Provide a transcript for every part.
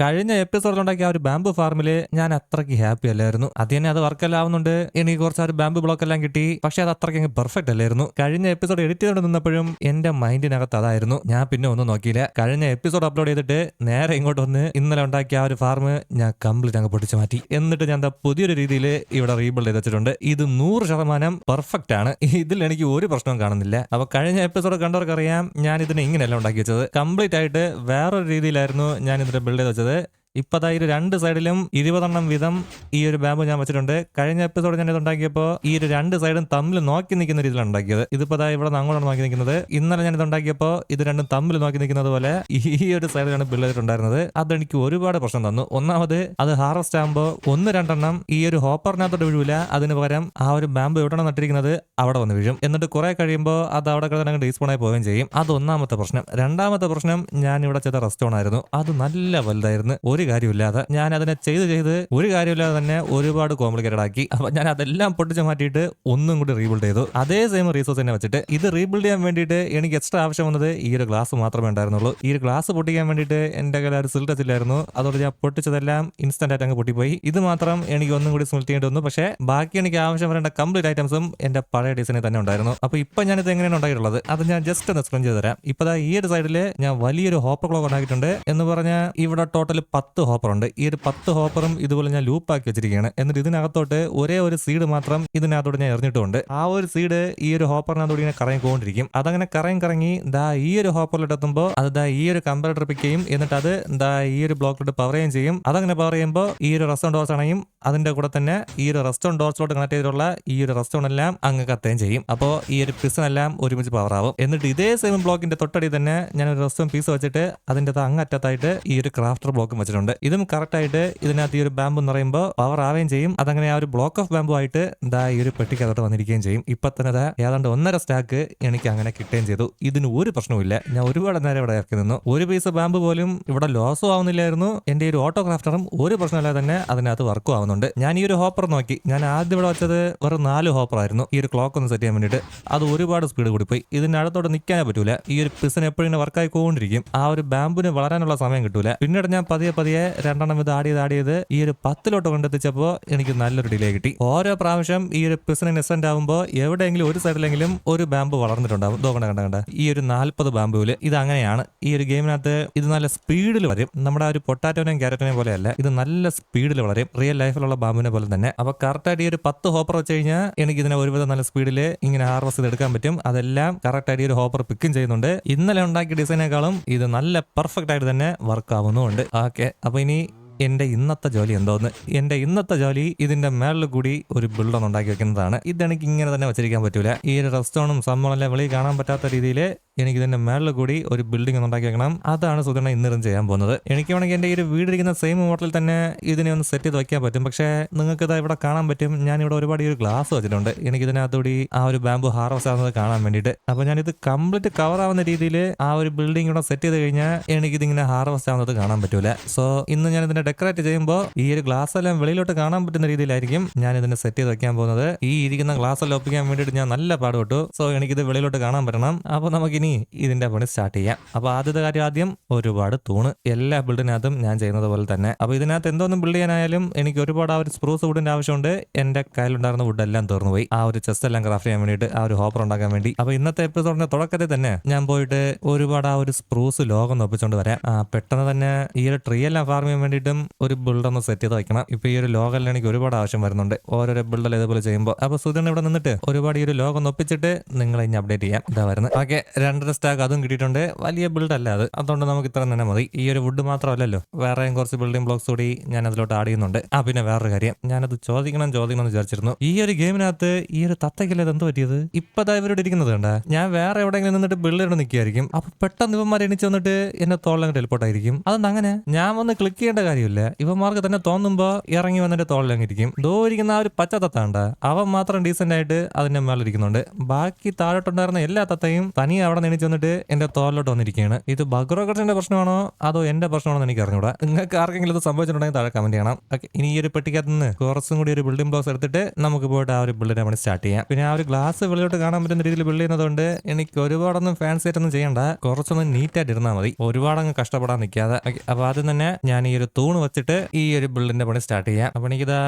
കഴിഞ്ഞ എപ്പിസോഡിലുണ്ടാക്കിയ ആ ഒരു ബാമ്പു ഫാർമിൽ ഞാൻ അത്രയ്ക്ക് ഹാപ്പി അല്ലായിരുന്നു. അത് തന്നെ അത് വർക്കെല്ലാം ആവുന്നുണ്ട്. എനിക്ക് കുറച്ച് ഒരു ബാമ്പു ബ്ലോക്ക് എല്ലാം കിട്ടി. പക്ഷെ അത് അത്രയ്ക്ക് പെർഫെക്റ്റ് അല്ലായിരുന്നു. കഴിഞ്ഞ എപ്പിസോഡ് എഡിറ്റ് ചെയ്തുകൊണ്ട് നിന്നപ്പോഴും എന്റെ മൈൻഡിനകത്ത് അതായിരുന്നു. ഞാൻ പിന്നെ ഒന്നും നോക്കിയില്ല. കഴിഞ്ഞ എപ്പിസോഡ് അപ്ലോഡ് ചെയ്തിട്ട് നേരെ ഇങ്ങോട്ട് വന്ന് ഇന്നലെ ഉണ്ടാക്കിയ ആ ഒരു ഫാർം ഞാൻ കംപ്ലീറ്റ് അങ്ങ് പൊട്ടിച്ചു മാറ്റി. എന്നിട്ട് ഞാൻ പുതിയൊരു രീതിയിൽ ഇവിടെ റീബിൽഡ് ചെയ്ത് വെച്ചിട്ടുണ്ട്. ഇത് നൂറ് ശതമാനം പെർഫെക്റ്റ് ആണ്. ഇതിൽ എനിക്ക് ഒരു പ്രശ്നവും കാണുന്നില്ല. അപ്പൊ കഴിഞ്ഞ എപ്പിസോഡ് കണ്ടവർക്കറിയാം ഞാൻ ഇതിനെ ഇങ്ങനെയല്ല ഉണ്ടാക്കി വെച്ചത്. കംപ്ലീറ്റ് ആയിട്ട് വേറൊരു രീതിയിലായിരുന്നു ഞാൻ ഇതിന്റെ ബിൽഡ് ചെയ്ത് വെച്ചത്. கிடைச்சது ഇപ്പൊ ഒരു രണ്ട് സൈഡിലും ഇരുപതെണ്ണം വീതം ഈ ഒരു ബാമ്പ് ഞാൻ വെച്ചിട്ടുണ്ട്. കഴിഞ്ഞ എപ്പിസോഡ് ഞാൻ ഇത് ഉണ്ടാക്കിയപ്പോൾ ഈ ഒരു രണ്ട് സൈഡും തമ്മിൽ നോക്കി നിൽക്കുന്ന രീതിയിലാണ് ഉണ്ടാക്കിയത്. ഇതിപ്പോ അതായത് ഇവിടെ അങ്ങോട്ടാണ് നോക്കി നിൽക്കുന്നത്. ഇന്നലെ ഞാൻ ഇത് ഉണ്ടാക്കിയപ്പോൾ ഇത് രണ്ടും തമ്മിൽ നോക്കി നിൽക്കുന്നത് പോലെ ഈ ഒരു സൈഡിലാണ് ബിൽഡ് ചെയ്തിട്ടുണ്ടായിരുന്നത് അതെനിക്ക് ഒരുപാട് പ്രശ്നം തന്നു. ഒന്നാമത് അത് ഹാർവസ്റ്റ് ആകുമ്പോൾ ഒന്ന് രണ്ടെണ്ണം ഈ ഒരു ഹോപ്പറിനകത്തോട്ട് വീഴില്ല അതിന് പകരം ആ ഒരു ബാമ്പ് എവിടെയാണ് നട്ടിരിക്കുന്നത്? അവിടെ വന്ന് വീഴും. എന്നിട്ട് കുറെ കഴിയുമ്പോൾ അത് അവിടെ കിടന്ന് ഡീസ്പോൺ ആയി പോവുകയും ചെയ്യും. അത് ഒന്നാമത്തെ പ്രശ്നം. രണ്ടാമത്തെ പ്രശ്നം ഞാൻ ഇവിടെ ചെയ്ത റെസ്റ്റോൺ ആയിരുന്നു. അത് നല്ല വലുതായിരുന്നു. ഒരു കാര്യമില്ലാതെ ഞാൻ അതിനെ ചെയ്ത് ചെയ്ത് ഒരു കാര്യമില്ലാതെ തന്നെ ഒരുപാട് കോംപ്ലിക്കേറ്റഡ് ആക്കി അപ്പൊ ഞാൻ അതെല്ലാം പൊട്ടിച്ച് മാറ്റിയിട്ട് ഒന്നും കൂടി റീബിൽഡ് ചെയ്തു. അതേ സെയിം റീസോഴ്സ് തന്നെ വെച്ചിട്ട് ഇത് റീബിൽഡ് ചെയ്യാൻ വേണ്ടിയിട്ട് എനിക്ക് എക്സ്ട്രാ ആവശ്യം വന്നത് ഈ ഒരു ഗ്ലാസ് മാത്രമേ ഉണ്ടായിരുന്നുള്ളൂ. ഈ ഒരു ഗ്ലാസ് പൊട്ടിക്കാൻ വേണ്ടിയിട്ട് എന്റെ കയ്യിൽ ഒരു സിൽ ടച്ച് ഇല്ലായിരുന്നു അതോടെ ഞാൻ പൊട്ടിച്ചതെല്ലാം ഇൻസ്റ്റന്റ് ആയിട്ട് അങ്ങ് പൊട്ടിപ്പോയി. ഇത് മാത്രം എനിക്ക് ഒന്നും കൂടി സ്മൂത്ത് ചെയ്യേണ്ടി വന്നു. പക്ഷേ ബാക്കി എനിക്ക് ആവശ്യം വരേണ്ട കംപ്ലീറ്റ് ഐറ്റംസും എന്റെ പഴയ ഡിസൈനിൽ തന്നെ ഉണ്ടായിരുന്നു. അപ്പൊ ഇപ്പൊ ഞാൻ ഇത് എങ്ങനെയാണ് ഉണ്ടായിട്ടുള്ളത് അത് ഞാൻ ജസ്റ്റ് ഒന്ന് എക്സ്പ്ലെയിൻ ചെയ്ത് തരാം. ഇപ്പൊ ഈ ഒരു സൈഡിൽ ഞാൻ വലിയൊരു ഹോപ്പർ ക്ലോക്ക് ഉണ്ടാക്കിയിട്ടുണ്ട് എന്ന് പറഞ്ഞാൽ ഇവിടെ ടോട്ടൽ പത്ത് ഹോപ്പർ ഉണ്ട് ഈ ഒരു പത്ത് ഹോപ്പറും ഇതുപോലെ ഞാൻ ലൂപ്പ് ആക്കി വെച്ചിരിക്കുകയാണ് എന്നിട്ട് ഇതിനകത്തോട്ട് ഒരേ ഒരു സീഡ് മാത്രം ഇതിനകത്തോട്ട് ഞാൻ എറിഞ്ഞിട്ടുണ്ട് ആ ഒരു സീഡ് ഈ ഒരു ഹോപ്പറിനകത്തോട് ഇങ്ങനെ കറങ്ങിക്കൊണ്ടിരിക്കും അതങ്ങനെ കറങ്ങി കറങ്ങി ദാ ഈ ഒരു ഹോപ്പറിലോട്ട് എത്തുമ്പോൾ അത് ദാ ഈ ഒരു കമ്പാരറ്റർ പിക്ക് എന്നിട്ട് അത് ദാ ഈ ഒരു ബ്ലോക്കിലോട്ട് പവർ ചെയ്യുകയും ചെയ്യും അതങ്ങനെ പവർ ചെയ്യുമ്പോൾ ഈ ഒരു റെസ്റ്റോറന്റ് ഡോർസ് അണയും അതിന്റെ കൂടെ തന്നെ ഈ ഒരു റെസ്റ്റോറന്റ് ഡോർസിലോട്ട് കണക്ട് ചെയ്തിട്ടുള്ള ഈ ഒരു റെസ്റ്റോറന്റ് എല്ലാം അങ്ങ് കത്തുകയും ചെയ്യും അപ്പോൾ ഈ ഒരു പിസൺ എല്ലാം ഒരുമിച്ച് പവർ ആവും എന്നിട്ട് ഇതേ സെയിം ബ്ലോക്കിന്റെ തൊട്ടടി തന്നെ ഞാൻ ഒരു റെസ്റ്റോറന്റ് പീസ് വെച്ചിട്ട് അതിന്റെ അങ്ങറ്റത്തായിട്ട് ഈ ഒരു ക്രാഫ്റ്റർ ബ്ലോക്കും വെച്ചിട്ടുണ്ട് ഇതും കറക്റ്റ് ആയിട്ട് ഇതിനകത്ത് ഈ ഒരു ബാമ്പ് എന്ന് പറയുമ്പോൾ പവർ ആവുകയും ചെയ്യും. അതങ്ങനെ ആ ഒരു ബ്ലോക്ക് ഓഫ് ബാമ്പു ആയിട്ട് ദാ ഈ ഒരു പെട്ടിക്കകത്തോട്ട് വന്നിരിക്കുകയും ചെയ്യും. ഇപ്പൊ തന്നെ ദാ ഏതാണ്ട് ഒന്നര സ്റ്റാക്ക് എനിക്ക് അങ്ങനെ കിട്ടുകയും ചെയ്തു. ഇതിന് ഒരു പ്രശ്നവുമില്ല ഞാൻ ഒരുപാട് നേരം ഇവിടെ ഇറക്കി നിന്നു. ഒരു പീസ് ബാമ്പ് പോലും ഇവിടെ ലോസും ആവുന്നില്ലായിരുന്നു. എന്റെ ഒരു ഓട്ടോ ക്രാഫ്റ്ററും ഒരു പ്രശ്നമില്ലാതെ തന്നെ അതിനകത്ത് വർക്കും ആവുന്നുണ്ട്. ഞാൻ ഈ ഒരു ഹോപ്പർ നോക്കി. ഞാൻ ആദ്യം ഇവിടെ വെച്ചത് വെറും നാല് ഹോപ്പർ ആയിരുന്നു. ഈ ഒരു ക്ലോക്ക് ഒന്ന് സെറ്റ് ചെയ്യാൻ വേണ്ടിയിട്ട്. അത് ഒരുപാട് സ്പീഡ് കൂടിപ്പോയി അടുത്തോടെ നിൽക്കാനേ പറ്റൂല. ഈ ഒരു പിസൻ എപ്പോഴും വർക്കായി പോകൊണ്ടിരിക്കും ആ ഒരു ബാമ്പിന് വളരാനുള്ള സമയം കിട്ടൂല. പിന്നീട് ഞാൻ പതിയെ പതിയെ രണ്ടെണ്ണം ഇത് ആഡ് ചെയ്ത് ആഡ് ചെയ്ത് ഈ ഒരു പത്തിലോട്ട് കൊണ്ടെത്തിച്ചപ്പോൾ എനിക്ക് നല്ലൊരു ഡിലേ കിട്ടി. ഓരോ പ്രാവശ്യം ഈ ഒരു പിസിന് ഇന്നസെന്റ് ആകുമ്പോൾ എവിടെയെങ്കിലും ഒരു സൈഡിലെങ്കിലും ഒരു ബാമ്പ് വളർന്നിട്ടുണ്ടാവും. തോക്കണ്ട കണ്ട കണ്ട ഈ ഒരു നാല്പത് ബാമ്പുവിൽ ഇത് അങ്ങനെയാണ് ഈ ഒരു ഗെയിമിനകത്ത് ഇത് നല്ല സ്പീഡിൽ വരും നമ്മുടെ ഒരു പൊട്ടാറ്റോനെയും ക്യാരറ്റിനെയും പോലെയല്ല. ഇത് നല്ല സ്പീഡിൽ വളരും. റിയൽ ലൈഫിലുള്ള ബാമ്പിനെ പോലെ തന്നെ. അപ്പൊ കറക്റ്റായിട്ട് ഈ ഒരു പത്ത് ഹോപ്പർ വെച്ച് കഴിഞ്ഞാൽ എനിക്ക് ഇതിനെ ഒരുവിധം നല്ല സ്പീഡിൽ ഇങ്ങനെ ഹാർവസ്റ്റ് ചെയ്ത് എടുക്കാൻ പറ്റും. അതെല്ലാം കറക്റ്റായിട്ട് ഈ ഒരു ഹോപ്പർ പിക്കും ചെയ്യുന്നുണ്ട്. ഇന്നലെ ഉണ്ടാക്കിയ ഡിസൈനേക്കാളും ഇത് നല്ല പെർഫെക്റ്റ് ആയിട്ട് തന്നെ വർക്ക് ആവുന്നുമുണ്ട്. ഓക്കെ അപ്പൊ ഇനി എന്റെ ഇന്നത്തെ ജോലി എന്തോന്ന്? എന്റെ ഇന്നത്തെ ജോലി ഇതിന്റെ മേളിൽ കൂടി ഒരു ബിൽഡൺ ഉണ്ടാക്കി വെക്കുന്നതാണ്. ഇതെനിക്ക് ഇങ്ങനെ തന്നെ വെച്ചിരിക്കാൻ പറ്റൂല. ഈ ഒരു റെസ്റ്റോണും സംഭവമെല്ലാം വെളിയിൽ കാണാൻ പറ്റാത്ത രീതിയിൽ എനിക്ക് ഇതിന്റെ മേളിൽ കൂടി ഒരു ബിൽഡിംഗ് ഉണ്ടാക്കി വെക്കണം. അതാണ് സുധരണ ഇന്നിരും ചെയ്യാൻ പോകുന്നത്. എനിക്ക് വേണമെങ്കിൽ എന്റെ ഈ ഒരു വീടിരിക്കുന്ന സെയിം മോഡലിൽ തന്നെ ഇതിനെ ഒന്ന് സെറ്റ് ചെയ്ത് വെക്കാൻ പറ്റും. പക്ഷേ നിങ്ങൾക്ക് ഇതാ ഇവിടെ കാണാൻ പറ്റും. ഞാൻ ഇവിടെ ഒരുപാട് ഈ ഒരു ഗ്ലാസ് വെച്ചിട്ടുണ്ട്. എനിക്ക് ഇതിനകത്തുകൂടി ആ ഒരു ബാമ്പു ഹാർവസ്റ്റ് ആവുന്നത് കാണാൻ വേണ്ടിയിട്ട്. അപ്പോൾ ഞാൻ ഇത് കംപ്ലീറ്റ് കവർ ആവുന്ന രീതിയിൽ ആ ഒരു ബിൽഡിംഗ് ഇവിടെ സെറ്റ് ചെയ്ത് കഴിഞ്ഞാൽ എനിക്ക് ഇതിങ്ങനെ ഹാർവസ്റ്റ് ആവുന്നത് കാണാൻ പറ്റൂല. സോ ഇന്ന് ഞാൻ ഇതിനെ ഡെക്കറേറ്റ് ചെയ്യുമ്പോൾ ഈ ഒരു ഗ്ലാസ് എല്ലാം വെളിയിലോട്ട് കാണാൻ പറ്റുന്ന രീതിയിലായിരിക്കും ഞാൻ ഇതിനെ സെറ്റ് ചെയ്ത് വെക്കാൻ പോകുന്നത്. ഈ ഇരിക്കുന്ന ഗ്ലാസ് എല്ലാം ഒപ്പിക്കാൻ വേണ്ടിയിട്ട് ഞാൻ നല്ല പാടുപെട്ടു. സോ എനിക്കിത് വെളിയിലോട്ട് കാണാൻ പറ്റണം. അപ്പോൾ നമുക്കിനി ഇതിന്റെ പണി സ്റ്റാർട്ട് ചെയ്യാം. അപ്പോൾ ആദ്യത്തെ കാര്യം ആദ്യം ഒരുപാട് തൂണ്. എല്ലാ ബിൽഡിനകത്തും ഞാൻ ചെയ്യുന്നത് പോലെ തന്നെ. അപ്പോൾ ഇതിനകത്ത് എന്തോന്നും ബിൽഡ് ചെയ്യാനായാലും എനിക്ക് ഒരുപാട് ആ ഒരു സ്പ്രൂസ് വുഡിന്റെ ആവശ്യമുണ്ട്. എന്റെ കയ്യിലുണ്ടായിരുന്ന വുഡ് എല്ലാം തീർന്നു പോയി ആ ഒരു ചെസ്റ്റ് എല്ലാം ക്രാഫ്റ്റ് ചെയ്യാൻ വേണ്ടിയിട്ട് ആ ഒരു ഹോപ്പർ ഉണ്ടാക്കാൻ വേണ്ടി. അപ്പോൾ ഇന്നത്തെ എപ്പിസോഡിന്റെ തുടക്കത്തിൽ തന്നെ ഞാൻ പോയിട്ട് ഒരുപാട് ആ ഒരു സ്പ്രൂസ് ലോകം ഒപ്പിച്ചുകൊണ്ട് വരാം. പെട്ടെന്ന് തന്നെ ഈ ഒരു ട്രീ എല്ലാം ഫാർം ചെയ്യാൻ വേണ്ടിയിട്ടും ഒരു ബിൽഡ് ഒന്ന് സെറ്റ് ചെയ്ത് വെക്കണം. ഇപ്പൊ ഈ ഒരു ലോകെല്ലാം എനിക്ക് ഒരുപാട് ആവശ്യം വരുന്നുണ്ട്. ഓരോരോ ബിൽഡർ ഇതുപോലെ ചെയ്യുമ്പോൾ. അപ്പൊ സുധൻ ഇവിടെ നിന്നിട്ട് ഒരുപാട് ഈ ഒരു ലോകം ഒപ്പിച്ചിട്ട് നിങ്ങൾ ഇനി അപ്ഡേറ്റ് ചെയ്യാം ഇതാ വരുന്നത് ഓക്കെ രണ്ടര സ്റ്റാക്ക് അതും കിട്ടിയിട്ടുണ്ട്. വലിയ ബിൽഡ് അല്ല അത്. അതുകൊണ്ട് നമുക്ക് ഇത്ര തന്നെ മതി. ഈ ഒരു വുഡ് മാത്രമല്ലല്ലോ. വേറെയും കുറച്ച് ബിൽഡിംഗ് ബ്ലോക്സ് കൂടി ഞാൻ അതിലോട്ട് ആഡ് ചെയ്യുന്നുണ്ട്. ആ പിന്നെ വേറൊരു കാര്യം. ഞാനത് ചോദിക്കണം ചോദിക്കണം എന്ന് വിചാരിച്ചിരുന്നു. ഈ ഒരു ഗെയിമിനകത്ത് ഈ ഒരു തത്തയ്ക്കല്ലേ എന്ത് പറ്റിയത്? ഇപ്പതാ ഇവരോട് ഇരിക്കുന്നത് കണ്ട. ഞാൻ വേറെ എവിടെയെങ്കിലും നിന്നിട്ട് ബിൽഡർ നിൽക്കുകയായിരിക്കും അപ്പൊ പെട്ടെന്ന് ഇവന്മാർ എണിച്ച് വന്നിട്ട് എന്നെ തോളം ടെലിപ്പോട്ടായിരിക്കും അതെന്താ അങ്ങനെ? ഞാൻ വന്ന് ക്ലിക്ക് ചെയ്യേണ്ട കാര്യം കാര്യമില്ല ഇവന്മാർക്ക് തന്നെ തോന്നുമ്പോ ഇറങ്ങി വന്നിട്ട് തോളിലങ്ങിരിക്കും. ദോ ഇരിക്കുന്ന ആ ഒരു പച്ച തത്താണ്ട അവൻ മാത്രം ഡീസെന്റ് ആയിട്ട് അതിന്റെ മേളിരിക്കുന്നുണ്ട് ബാക്കി താഴോട്ടുണ്ടായിരുന്ന എല്ലാ തത്തയും തനിയെ അവിടെ നിണിച്ച് വന്നിട്ട് എന്റെ തോളിലോട്ട് വന്നിരിക്കുകയാണ്. ഇത് ബഗ്രോക്കട്ടിന്റെ പ്രശ്നമാണോ? അതോ എന്റെ പ്രശ്നമാണോ എന്ന് എനിക്ക് അറിഞ്ഞൂടാ നിങ്ങൾക്ക് ആർക്കെങ്കിലും ഇത് സംഭവിച്ചിട്ടുണ്ടെങ്കിൽ താഴെ കമന്റ് ചെയ്യണം. ഓക്കെ ഇനി ഈ ഒരു പെട്ടിക്കകത്ത് നിന്ന് കുറച്ചും കൂടി ഒരു ബിൽഡിംഗ് ബ്ലോക്സ് എടുത്തിട്ട് നമുക്ക് പോയിട്ട് ആ ഒരു ബിൽഡിനെ പണി സ്റ്റാർട്ട് ചെയ്യാം. പിന്നെ ആ ഒരു ഗ്ലാസ് വെള്ളിയോട്ട് കാണാൻ പറ്റുന്ന രീതിയിൽ ബിൽഡ് ചെയ്യുന്നതുകൊണ്ട് എനിക്ക് ഒരുപാടൊന്നും ഫാൻസി ആയിട്ടൊന്നും ചെയ്യണ്ട. കുറച്ചൊന്നും നീറ്റ് ആയിട്ട് ഇരുന്നാൽ മതി. ഒരുപാടങ്ങ് കഷ്ടപ്പെടാൻ നിൽക്കാതെ. അപ്പൊ ആദ്യം തന്നെ ഞാൻ ഈ ഒരു തൂണ് വെച്ചിട്ട് ഈ ഒരു ബിൽഡിന്റെ പണി സ്റ്റാർട്ട് ചെയ്യാം. അപ്പൊ എനിക്കിതാ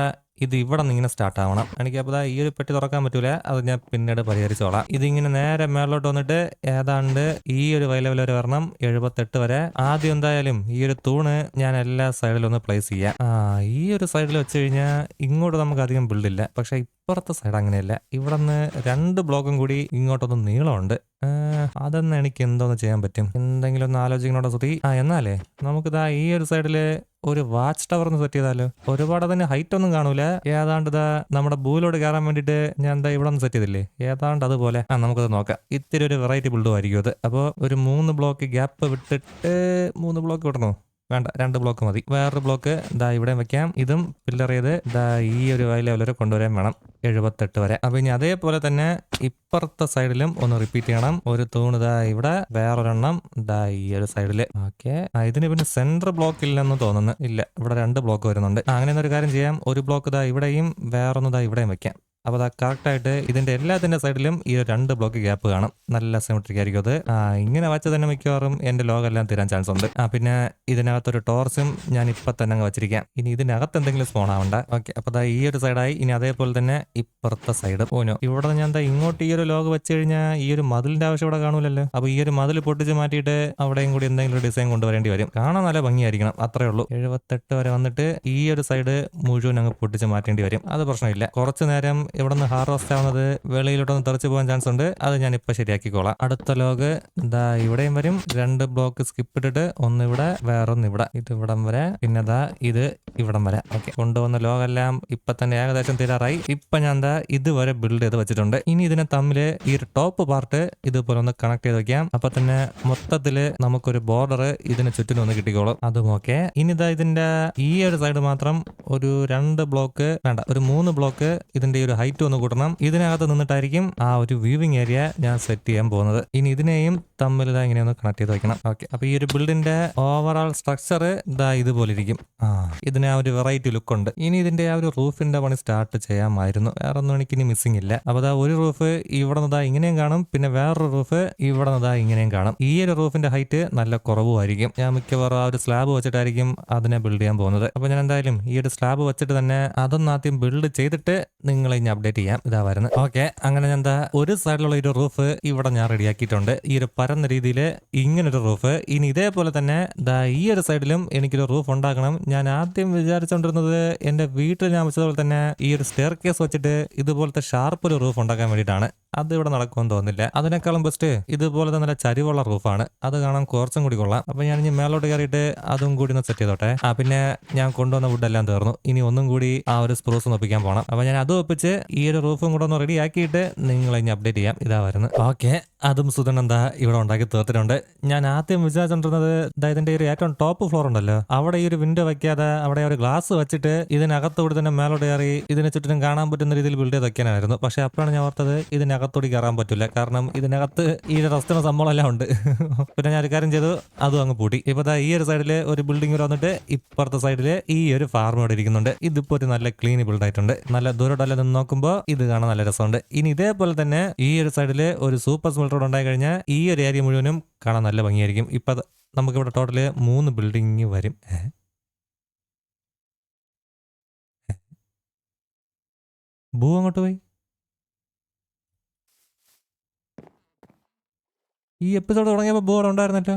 ഇത് ഇവിടെ നിന്ന് ഇങ്ങനെ സ്റ്റാർട്ട് ആവണം. എനിക്ക് അപ്പോൾ ഈ ഒരു പെട്ടി തുറക്കാൻ പറ്റൂല. അത് ഞാൻ പിന്നീട് പരിഹരിച്ചോളാം. ഇതിങ്ങനെ നേരെ മേളിലോട്ട് വന്നിട്ട് ഏതാണ്ട് ഈ ഒരു വൈ ലെവൽ വരെ വരണം. എഴുപത്തെട്ട് വരെ. ആദ്യം എന്തായാലും ഈ ഒരു തൂണ് ഞാൻ എല്ലാ സൈഡിലും ഒന്ന് പ്ലേസ് ചെയ്യാം. ആ ഈ ഒരു സൈഡിൽ വെച്ച് കഴിഞ്ഞാൽ ഇങ്ങോട്ട് നമുക്ക് അധികം ബിൽഡ് ഇല്ല. പക്ഷെ ഇപ്പുറത്തെ സൈഡ് അങ്ങനെയല്ല. ഇവിടെ നിന്ന് രണ്ട് ബ്ലോക്കും കൂടി ഇങ്ങോട്ടൊന്ന് നീളമുണ്ട്. അതൊന്ന് എനിക്ക് എന്തോന്ന് ചെയ്യാൻ പറ്റും? എന്തെങ്കിലും ഒന്ന് ആലോചിക്കണോടെ സുതി ആ എന്നാലേ നമുക്കിതാ ഈ ഒരു സൈഡിൽ ഒരു വാച്ച് ടവർ ഒന്ന് സെറ്റ് ചെയ്താലോ? ഒരുപാട് അതിന് ഹൈറ്റ് ഒന്നും കാണൂല. ഏതാണ്ട് ഇതാ നമ്മുടെ ബൂലോട് കയറാൻ വേണ്ടിയിട്ട് ഞാൻ എന്താ ഇവിടെ ഒന്ന് സെറ്റ് ചെയ്തില്ലേ? ഏതാണ്ട് അതുപോലെ. ആ നമുക്കത് നോക്കാം. ഇത്തിരി ഒരു വെറൈറ്റി ബിൽഡും ആയിരിക്കും അത്. അപ്പോൾ ഒരു മൂന്ന് ബ്ലോക്ക് ഗ്യാപ്പ് വിട്ടിട്ട് മൂന്ന് ബ്ലോക്ക് വിടണോ വേണ്ട രണ്ട് ബ്ലോക്ക് മതി. വേറൊരു ബ്ലോക്ക് ദാ ഇവിടെ വെക്കാം. ഇതും പില്ലർ ചെയ്ത് ദാ ഈ ഒരു ലെവൽ വരെ കൊണ്ടുവരാൻ വേണം എഴുപത്തെട്ട് വരെ. അപ്പൊ ഇനി അതേപോലെ തന്നെ ഇപ്പുറത്തെ സൈഡിലും ഒന്ന് റിപ്പീറ്റ് ചെയ്യണം. ഒരു തൂണ് ദാ ഇവിടെ വേറൊരെണ്ണം ദാ ഈ ഒരു സൈഡിൽ ഓക്കെ. ഇതിന് പിന്നെ സെന്റർ ബ്ലോക്ക് ഇല്ലെന്ന് തോന്നുന്നു. ഇല്ല ഇവിടെ രണ്ട് ബ്ലോക്ക് വരുന്നുണ്ട്. അങ്ങനെ ഒരു കാര്യം ചെയ്യാം. ഒരു ബ്ലോക്ക് ദാ ഇവിടെയും വേറൊന്ന് ദാ ഇവിടെയും വെക്കാം. അപ്പോൾ അത് കറക്റ്റ് ആയിട്ട് ഇതിന്റെ എല്ലാത്തിന്റെ സൈഡിലും ഈ രണ്ട് ബ്ലോക്ക് ഗ്യാപ്പ് കാണും. നല്ല സിമെട്രിക് ആയിരിക്കും അത്. ഇങ്ങനെ വച്ച തന്നെ മിക്കവാറും എന്റെ ലോകം എല്ലാം തീരാൻ ചാൻസ് ഉണ്ട്. ആ പിന്നെ ഇതിനകത്തൊരു ടോർച്ചും ഞാൻ ഇപ്പം തന്നെ അങ്ങ് വെച്ചിരിക്കാം. ഇനി ഇതിനകത്ത് എന്തെങ്കിലും സ്പോൺ ആവണ്ട. ഓക്കെ അപ്പോൾ ദാ ഈ ഒരു സൈഡായി ഇനി അതേപോലെ തന്നെ ഇപ്പുറത്തെ സൈഡ് പോനോ ഇവിടെ ഞാൻ എന്താ ഇങ്ങോട്ട് ഈ ഒരു ലോഗ് വെച്ച് കഴിഞ്ഞാൽ ഈ ഒരു മതിലിന്റെ ആവശ്യം ഇവിടെ കാണൂലല്ലോ. അപ്പോൾ ഈ ഒരു മതിൽ പൊട്ടിച്ച് മാറ്റിയിട്ട് അവിടെയും കൂടി എന്തെങ്കിലും ഡിസൈൻ കൊണ്ടുവരേണ്ടി വരും. കാണാൻ നല്ല ഭംഗിയായിരിക്കണം അത്രേ ഉള്ളൂ. എഴുപത്തെട്ട് വരെ വന്നിട്ട് ഈ ഒരു സൈഡ് മുഴുവൻ അങ്ങ് പൊട്ടിച്ച് മാറ്റേണ്ടി വരും. അത് പ്രശ്നമില്ല. കുറച്ച് നേരം ഇവിടെ നിന്ന് ഹാർവസ്റ്റ് ആവുന്നത് വെളിയിലോട്ടൊന്ന് തെറിച്ച് പോകാൻ ചാൻസ് ഉണ്ട്. അത് ഞാൻ ഇപ്പൊ ശരിയാക്കിക്കോളാം. അടുത്ത ലോഗ് ഇതാ ഇവിടെയും വരും. രണ്ട് ബ്ലോക്ക് സ്കിപ്പ് ഇട്ടിട്ട് ഒന്ന് ഇവിടെ വേറൊന്ന് ഇവിടെ. ഇത് ഇവിടം വരെ പിന്നെ ദാ ഇത് ഇവിടം വരെ. ഓക്കെ കൊണ്ടുവന്ന ലോകെല്ലാം ഇപ്പൊ തന്നെ ഏകദേശം തീരാറായി. ഇപ്പൊ ഞാൻ ദാ ഇതുവരെ ബിൽഡ് ചെയ്ത് വെച്ചിട്ടുണ്ട്. ഇനി ഇതിനെ തമ്മിൽ ഈ ഒരു ടോപ്പ് പാർട്ട് ഇതുപോലെ ഒന്ന് കണക്ട് ചെയ്ത് വെക്കാം. അപ്പൊ തന്നെ മൊത്തത്തിൽ നമുക്കൊരു ബോർഡർ ഇതിന് ചുറ്റിനും ഒന്ന് കിട്ടിക്കോളും. അതും ഓക്കെ ഇനി ഇതാ ഇതിന്റെ ഈ ഒരു സൈഡ് മാത്രം ഒരു രണ്ട് ബ്ലോക്ക് വേണ്ട. ഒരു മൂന്ന് ബ്ലോക്ക് ഇതിന്റെ ഈ ഒരു ഹൈറ്റ് ഒന്ന് കൂട്ടണം. ഇതിനകത്ത് നിന്നിട്ടായിരിക്കും ആ ഒരു വ്യൂവിംഗ് ഏരിയ ഞാൻ സെറ്റ് ചെയ്യാൻ പോകുന്നത്. ഇനി ഇതിനെയും തമ്മിൽ ഇതാ ഇങ്ങനെ ഒന്ന് കണക്ട് ചെയ്ത് വെക്കണം. ഓക്കെ അപ്പൊ ഈ ഒരു ബിൽഡിന്റെ ഓവറോൾ സ്ട്രക്ചർ ഇതാ ഇതുപോലെ ഇരിക്കും. ആ ഇതിന് ആ ഒരു വെറൈറ്റി ലുക്ക് ഉണ്ട്. ഇനി ഇതിന്റെ ആ ഒരു റൂഫിന്റെ പണി സ്റ്റാർട്ട് ചെയ്യാമായിരുന്നു. വേറെ ഒന്നും എനിക്ക് ഇനി മിസ്സിംഗ് ഇല്ല. അപ്പൊ അതാ ഒരു റൂഫ് ഇവിടെ നിന്നതാ ഇങ്ങനെയും കാണും. പിന്നെ വേറൊരു റൂഫ് ഇവിടെ നിന്നതാ ഇങ്ങനെയും കാണും. ഈ ഒരു റൂഫിന്റെ ഹൈറ്റ് നല്ല കുറവുമായിരിക്കും. ഞാൻ മിക്കവാറും ആ ഒരു സ്ലാബ് വെച്ചിട്ടായിരിക്കും അതിനെ ബിൽഡ് ചെയ്യാൻ പോകുന്നത്. അപ്പൊ ഞാൻ എന്തായാലും ഈ ഒരു സ്ലാബ് വെച്ചിട്ട് തന്നെ അതൊന്നാദ്യം ബിൽഡ് ചെയ്തിട്ട് നിങ്ങളെ ഇനി അപ്ഡേറ്റ് ചെയ്യാം. ഇതാ വരുന്നത്. ഓക്കെ അങ്ങനെ ഞാൻ എന്താ ഒരു സൈഡിലുള്ള ഒരു റൂഫ് ഇവിടെ ഞാൻ റെഡിയാക്കിയിട്ടുണ്ട് ഈ ഒരു പരന്ന രീതിയിൽ ഇങ്ങനൊരു റൂഫ് ഇനി ഇതേപോലെ തന്നെ ദാ ഈ ഒരു സൈഡിലും എനിക്കൊരു റൂഫ് ഉണ്ടാക്കണം ഞാൻ ആദ്യം വിചാരിച്ചുകൊണ്ടിരുന്നത് എന്റെ വീട്ടിൽ ഞാൻ വെച്ചതുപോലെ തന്നെ ഈ ഒരു സ്റ്റെയർ കേസ് വെച്ചിട്ട് ഇതുപോലത്തെ ഷാർപ്പ് ഒരു റൂഫ് ഉണ്ടാക്കാൻ വേണ്ടിയിട്ടാണ്. അത് ഇവിടെ നടക്കുമെന്ന് തോന്നുന്നില്ല. അതിനേക്കാളും ബെസ്റ്റ് ഇതുപോലത്തെ നല്ല ചരിവുള്ള റൂഫാണ് അത് കാണാൻ കുറച്ചും കൂടി കൊള്ളാം. അപ്പൊ ഞാൻ ഇനി മേലോട്ട് കയറിയിട്ട് അതും കൂടി ഒന്ന് സെറ്റ് ചെയ്തോട്ടെ. ആ പിന്നെ ഞാൻ കൊണ്ടുവന്ന വുഡ് എല്ലാം തീർന്നു. ഇനി ഒന്നും കൂടി ആ ഒരു സ്പ്രൂസ് ഒപ്പിക്കാൻ പോകണം അപ്പൊ ഞാൻ അത് ഒപ്പിച്ച് ഈ ഒരു റൂഫും കൂടെ ഒന്ന് റെഡി ആക്കിയിട്ട് നിങ്ങളെ ഇനി അപ്ഡേറ്റ് ചെയ്യാം. ഇതാ വരുന്നത്. ഓക്കെ അതും സുധൻ എന്താ ഇവിടെ ഉണ്ടാക്കി തീർത്തിട്ടുണ്ട്. ഞാൻ ആദ്യം വിചാരിച്ചോണ്ടിരുന്നത് ഇതിന്റെ ഒരു ഏറ്റവും ടോപ്പ് ഫ്ലോർ ഉണ്ടല്ലോ. അവിടെ ഈ ഒരു വിൻഡോ വെക്കാതെ അവിടെ ഒരു ഗ്ലാസ് വെച്ചിട്ട് ഇതിനകത്തൂടെ തന്നെ മേലോട്ട് കയറി ഇതിനെ ചുറ്റിനും കാണാൻ പറ്റുന്ന രീതിയിൽ ബിൽഡ് ചെയ്ത് വെക്കാനായിരുന്നു. പക്ഷെ അപ്പോഴാണ് ഞാൻ ഓർത്തത് ഇതിനകത്തൂടി കയറാൻ പറ്റില്ല. കാരണം ഇതിനകത്ത് ഈ റെസ്റ്റിന് സംഭവം എല്ലാം ഉണ്ട്. പിന്നെ ഞാൻ ഒരു കാര്യം ചെയ്തു അതും അങ്ങ് പൂട്ടി. ഇപ്പൊ ഈ ഒരു സൈഡിൽ ഒരു ബിൽഡിംഗ് വന്നിട്ട് ഇപ്പുറത്തെ സൈഡിൽ ഈ ഒരു ഫാർമ് ഇവിടെ ഇരിക്കുന്നുണ്ട്. ഇതിപ്പോ ഒരു നല്ല ക്ലീൻ ബിൽഡ് ആയിട്ടുണ്ട്. നല്ല ദൂരോട്ടല്ല നിന്ന് നോക്കുമ്പോൾ ഇത് കാണാൻ നല്ല രസമുണ്ട്. ഇനി ഇതേപോലെ തന്നെ ഈ ഒരു സൈഡിൽ ഒരു സൂപ്പർ സ്മെൽറ്റർ ഉണ്ടായി കഴിഞ്ഞാൽ ഈ ഒരു ഏരിയ മുഴുവനും കാണാൻ നല്ല ഭംഗിയായിരിക്കും. ഇപ്പൊ നമുക്ക് നമുക്കിവിടെ ടോട്ടൽ മൂന്ന് ബിൽഡിംഗ് വരും? ഭൂ അങ്ങോട്ട് പോയി. ഈ എപ്പിസോഡ് തുടങ്ങിയപ്പോ ബോ അവിടെ ഉണ്ടായിരുന്നല്ലോ.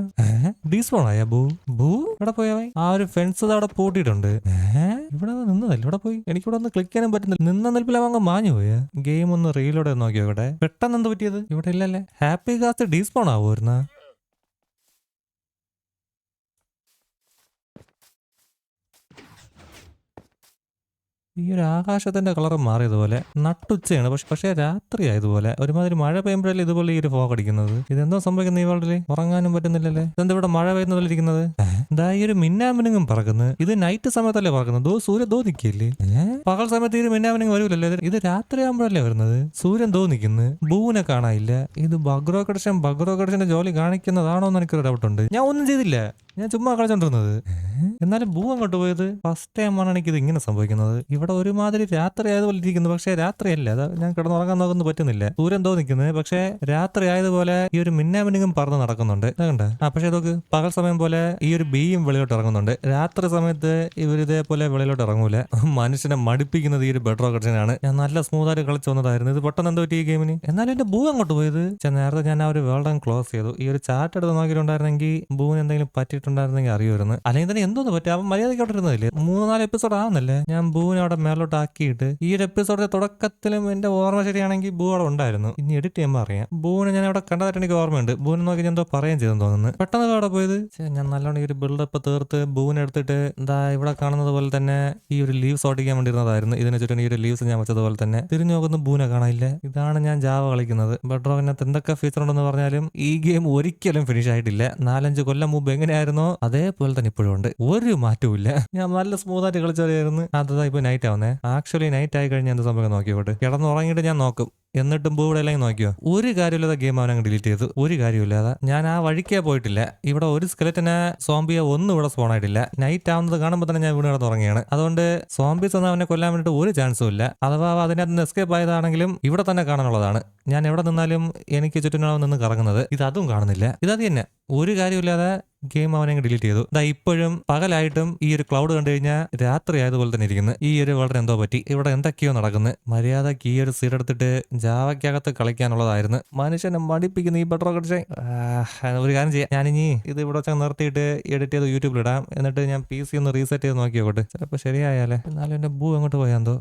ഡീസ്പോൺ ആയ ബൂ ബൂ ഇവിടെ പോയാ ആ ഒരു ഫെൻസ് അവിടെ പൂട്ടിയിട്ടുണ്ട്. ഏ? ഇവിടെ നിന്നതല്ല? ഇവിടെ പോയി. എനിക്കിവിടെ ഒന്ന് ക്ലിക്ക് ചെയ്യാനും പറ്റുന്നില്ല. നിന്ന നിൽപ്പിൽ അങ്ങ് മാഞ്ഞു പോയ. ഗെയിം ഒന്ന് റീലോടെ നോക്കിയോ ഇവിടെ പെട്ടെന്ന് എന്ത് പറ്റിയത്? ഇവിടെ ഇല്ലല്ലേ? ഹാപ്പി കാസ്റ്റ് ഡീസ്പോൺ ആവുമായിരുന്ന? ഈ ഒരു ആകാശത്തിന്റെ കളർ മാറിയതുപോലെ നട്ടുച്ചയാണ്. പക്ഷെ പക്ഷേ രാത്രി ആയതുപോലെ ഒരുമാതിരി മഴ പെയ്യുമ്പോഴല്ലേ ഇതുപോലെ ഈ ഒരു ഫോഗ് അടിക്കുന്നത്? ഇതെന്തോ സംഭവിക്കുന്നത് ഈ വേൾഡിൽ ഉറങ്ങാനും പറ്റുന്നില്ലല്ലേ? ഇതെന്താ ഇവിടെ മഴ പെയ്യുന്ന പോലെ ഇരിക്കുന്നത് എന്താ ഈ ഒരു മിന്നാമിനുങ്ങും പറക്കുന്നത് ഇത് നൈറ്റ് സമയത്തല്ലേ പറക്കുന്നത്? ദോ സൂര്യൻ ദോ നിൽക്കില്ലേ പകൽ സമയത്ത് ഈ ഒരു മിന്നാമിനുങ്ങ് വരൂലല്ലേ. ഇത് രാത്രി ആകുമ്പോഴല്ലേ വരുന്നത്? സൂര്യൻ ദോ നിൽക്കുന്നു ഭൂവിനെ കാണാനില്ല. ഇത് ഭഗ്രോ കടശന്റെ ജോലി കാണിക്കുന്നതാണോ എന്ന് എനിക്കൊരു ഡൗട്ട് ഉണ്ട്. ഞാൻ ഒന്നും ചെയ്തില്ല. ഞാൻ ചുമ്മാ കളിച്ചോണ്ടിരുന്നത് എന്നാലും ഭൂ അങ്ങോട്ട് പോയത് ഫസ്റ്റ് ടൈമാണ് എനിക്ക് ഇത് ഇങ്ങനെ സംഭവിക്കുന്നത്. ഇവിടെ ഒരുമാതിരി രാത്രി ആയതുപോലെ ഇരിക്കുന്നു. പക്ഷേ രാത്രിയല്ല. ഞാൻ കിടന്നുറങ്ങാൻ നോക്കുന്നു പറ്റുന്നില്ല. സൂര്യൻ തോ നിൽക്കുന്നത് പക്ഷേ രാത്രി ആയതുപോലെ ഈ ഒരു മിന്നാമിനിങ്ങും പറന്ന് നടക്കുന്നുണ്ട്. കണ്ട? ആ പക്ഷേ ഇതൊക്കെ പകൽ സമയം പോലെ ഈ ഒരു ബീയും വെളിയിലോട്ട് ഇറങ്ങുന്നുണ്ട്. രാത്രി സമയത്ത് ഇവർ ഇതേപോലെ വെളിയിലോട്ട് ഇറങ്ങൂല. മനുഷ്യനെ മടുപ്പിക്കുന്നത് ഈ ഒരു ബെഡ്രോ കടച്ചനാണ് ഞാൻ നല്ല സ്മൂത്തായിട്ട് കളിച്ചു വന്നതായിരുന്നു. ഇത് പെട്ടെന്ന് എന്തോ പറ്റി ഈ ഗെയിമിന്? എന്നാലും എന്റെ ഭൂ അങ്ങോട്ട് പോയത്. നേരത്തെ ഞാൻ ആ ഒരു വേൾഡ് ക്ലോസ് ചെയ്തു. ഈ ഒരു ചാർട്ട് എടുത്ത് നോക്കിയിട്ടുണ്ടായിരുന്നെങ്കിൽ ഭൂവിന് എന്തെങ്കിലും പറ്റിയിട്ടുണ്ടായിരുന്നെങ്കിൽ അറിയുമായിരുന്നു. അല്ലെങ്കിൽ തന്നെ എന്തോന്ന് പറ്റും? അവൻ മര്യാദയ്ക്ക് ഇരുന്നതില്ലേ? മൂന്ന് നാല് എപ്പിസോഡ് ആവുന്നല്ലേ? ഞാൻ ഭൂവിനെ അവിടെ മേലോട്ട് ആക്കിയിട്ട് ഈ ഒരു എപ്പിസോഡിന്റെ തുടക്കത്തിലും എന്റെ ഓർമ്മ ശരിയാണെങ്കിൽ ഭൂ അവിടെ ഉണ്ടായിരുന്നു. ഇനി എഡിറ്റ് ചെയ്യുമ്പോൾ അറിയാം. ഭൂവിനെ ഞാൻ അവിടെ കണ്ടതായിട്ട് എനിക്ക് ഓർമ്മയുണ്ട്. ഭൂവിനെ നോക്കി ഞാൻ എന്തോ പറയുകയും ചെയ്തെന്ന് തോന്നുന്നു. പെട്ടെന്ന് അവിടെ പോയത്? ഞാൻ നല്ലോണം ഈ ഒരു ബിൽഡപ്പ് തീർത്ത് ബൂവിനെ എടുത്തിട്ട് എന്താ ഇവിടെ കാണുന്നത് പോലെ തന്നെ ഈ ഒരു ലീവ്സ് ഓടിക്കാൻ വേണ്ടിയിരുന്നതായിരുന്നു. ഇതിനെ ചുറ്റും ഈ ഒരു ലീവ്സ് ഞാൻ വെച്ചതുപോലെ തന്നെ. തിരിഞ്ഞു നോക്കുന്ന ബൂനെ കാണാനില്ല. ഇതാണ് ഞാൻ ജാവ കളിക്കുന്നത്. ബെഡ്രോഗിനകത്ത് എന്തൊക്കെ ഫീച്ചർ ഉണ്ടെന്ന് പറഞ്ഞാലും ഈ ഗെയിം ഒരിക്കലും ഫിനിഷ് ആയിട്ടില്ല. നാലഞ്ച് കൊല്ലം മുമ്പ് എങ്ങനെയായിരുന്നോ അതേപോലെ തന്നെ ഇപ്പോഴും ഉണ്ട്. ഒരു മാറ്റവും ഇല്ല ഞാൻ നല്ല സ്മൂത്ത് ആയിട്ട് കളിച്ചറിയായിരുന്നു അതാ ഇപ്പൊ നൈറ്റ് ആവുന്നേ. ആക്ച്വലി നൈറ്റ് ആയി കഴിഞ്ഞാൽ എന്ത് സംഭവം നോക്കിയോട്ടെ കിടന്നുറങ്ങിയിട്ട് ഞാൻ നോക്കും. എന്നിട്ടും എല്ലാം നോക്കിയോ? ഒരു കാര്യമില്ലാതെ ഗെയിം അവൻ അങ്ങ് ഡിലീറ്റ് ചെയ്തു. ഒരു കാര്യമില്ലാതെ. ഞാൻ ആ വഴിക്കേ പോയിട്ടില്ല. ഇവിടെ ഒരു സ്കെലറ്റിനെ സോംബിയെ ഒന്നും ഇവിടെ സ്പോൺ ആയിട്ടില്ല. നൈറ്റ് ആവുന്നത് കാണുമ്പോൾ തന്നെ ഞാൻ വീടുകൾ കിടന്ന് ഉറങ്ങിയാണ് അതുകൊണ്ട് സോംബീസ് ഒന്നും അവനെ കൊല്ലാൻ വേണ്ടിയിട്ട് ഒരു ചാൻസും ഇല്ല. അഥവാ അതിനെ നിന്ന് എസ്കേപ്പ് ആയതാണെങ്കിലും ഇവിടെ തന്നെ കാണാനുള്ളതാണ്. ഞാൻ എവിടെ നിന്നാലും എനിക്ക് ചുറ്റിനാവും നിന്ന് കറങ്ങുന്നത്. ഇത് അതും കാണുന്നില്ല. ഇതത് തന്നെ. ഒരു കാര്യമില്ലാതെ ഗെയിം അവനെ ഡിലീറ്റ് ചെയ്തു. ഇതാ ഇപ്പോഴും പകലായിട്ടും ഈ ഒരു ക്ലൗഡ് കണ്ടു കഴിഞ്ഞാൽ രാത്രി ആയതുപോലെ തന്നെ ഇരിക്കുന്നു. ഈ ഒരു വളരെ എന്തോ പറ്റി? ഇവിടെ എന്തൊക്കെയോ നടക്കുന്നത് മര്യാദയ്ക്ക് ഈ ഒരു സീഡ് എടുത്തിട്ട് ജാവയ്ക്കകത്ത് കളിക്കാനുള്ളതായിരുന്നു. മനുഷ്യനെ മടിപ്പിക്കുന്ന ഈ ബട്ടർ കടിച്ചേ ഒരു കാര്യം ചെയ്യാം. ഞാനിനി ഇത് ഇവിടെ വെച്ചാൽ നിർത്തിയിട്ട് എഡിറ്റ് ചെയ്ത് യൂട്യൂബിൽ ഇടാം. എന്നിട്ട് ഞാൻ പി സി ഒന്ന് റീസെറ്റ് ചെയ്ത് നോക്കിയോട്ടെ ചിലപ്പോൾ ശരിയായാലേ. എന്നാലും എന്റെ ബൂ അങ്ങോട്ട് പോയാന്തോ